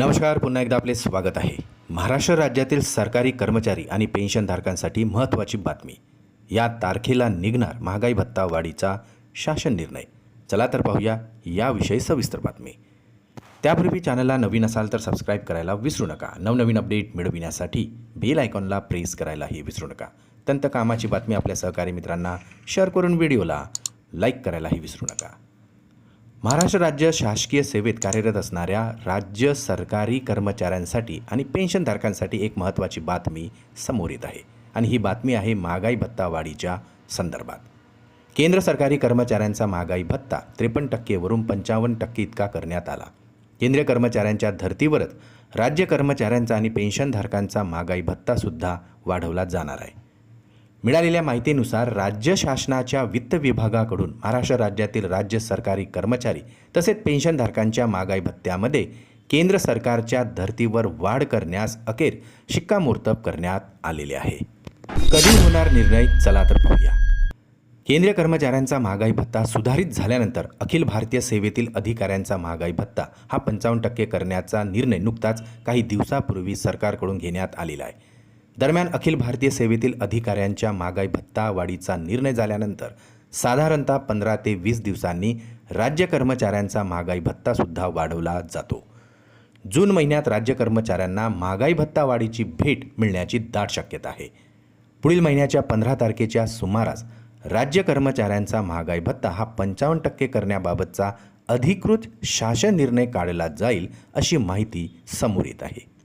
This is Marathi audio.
नमस्कार पुन्हा एकदा आपले स्वागत आहे. महाराष्ट्र राज्यातील सरकारी कर्मचारी आणि पेन्शनधारकांसाठी महत्त्वाची बातमी. या तारखेला निघणार महागाई भत्ता वाढीचा शासन निर्णय. चला तर पाहूया याविषयी सविस्तर बातमी. त्यापूर्वी चॅनलला नवीन असाल तर सबस्क्राईब करायला विसरू नका. नवनवीन अपडेट मिळविण्यासाठी बेल आयकॉनला प्रेस करायलाही विसरू नका. तंत कामाची बातमी आपल्या सहकारी मित्रांना शेअर करून व्हिडिओला लाईक करायलाही विसरू नका. महाराष्ट्र राज्य शासकीय सेवेत कार्यरत असणाऱ्या राज्य सरकारी कर्मचाऱ्यांसाठी आणि पेन्शनधारकांसाठी एक महत्त्वाची बातमी समोर येत आहे. आणि ही बातमी आहे महागाई भत्ता वाढीच्या संदर्भात. केंद्र सरकारी कर्मचाऱ्यांचा महागाई भत्ता त्रेपन्न टक्केवरून पंचावन्न टक्के इतका करण्यात आला. केंद्रीय कर्मचाऱ्यांच्या धर्तीवरच राज्य कर्मचाऱ्यांचा आणि पेन्शनधारकांचा महागाई भत्तासुद्धा वाढवला जाणार आहे. मिळालेल्या माहितीनुसार राज्य शासनाच्या वित्त विभागाकडून महाराष्ट्र राज्यातील राज्य सरकारी कर्मचारी तसेच पेन्शनधारकांच्या महागाई भत्त्यामध्ये केंद्र सरकारच्या धर्तीवर वाढ करण्यास अखेर शिक्कामोर्तब करण्यात आलेले आहे. कधी होणार निर्णय? चला तर पाहूया. केंद्रीय कर्मचाऱ्यांचा महागाई भत्ता सुधारित झाल्यानंतर अखिल भारतीय सेवेतील अधिकाऱ्यांचा महागाई भत्ता हा पंचावन्न टक्के करण्याचा निर्णय नुकताच काही दिवसापूर्वी सरकारकडून घेण्यात आलेला आहे. दरम्यान अखिल भारतीय सेवेतील अधिकाऱ्यांच्या महागाई भत्ता वाढीचा निर्णय झाल्यानंतर साधारणतः पंधरा ते वीस दिवसांनी राज्य कर्मचाऱ्यांचा महागाई भत्तासुद्धा वाढवला जातो. जून महिन्यात राज्य कर्मचाऱ्यांना महागाई भत्ता वाढीची भेट मिळण्याची दाट शक्यता आहे. पुढील महिन्याच्या पंधरा तारखेच्या सुमारास राज्य कर्मचाऱ्यांचा महागाई भत्ता हा पंचावन्न टक्के करण्याबाबतचा अधिकृत शासन निर्णय काढला जाईल अशी माहिती समोर येत आहे.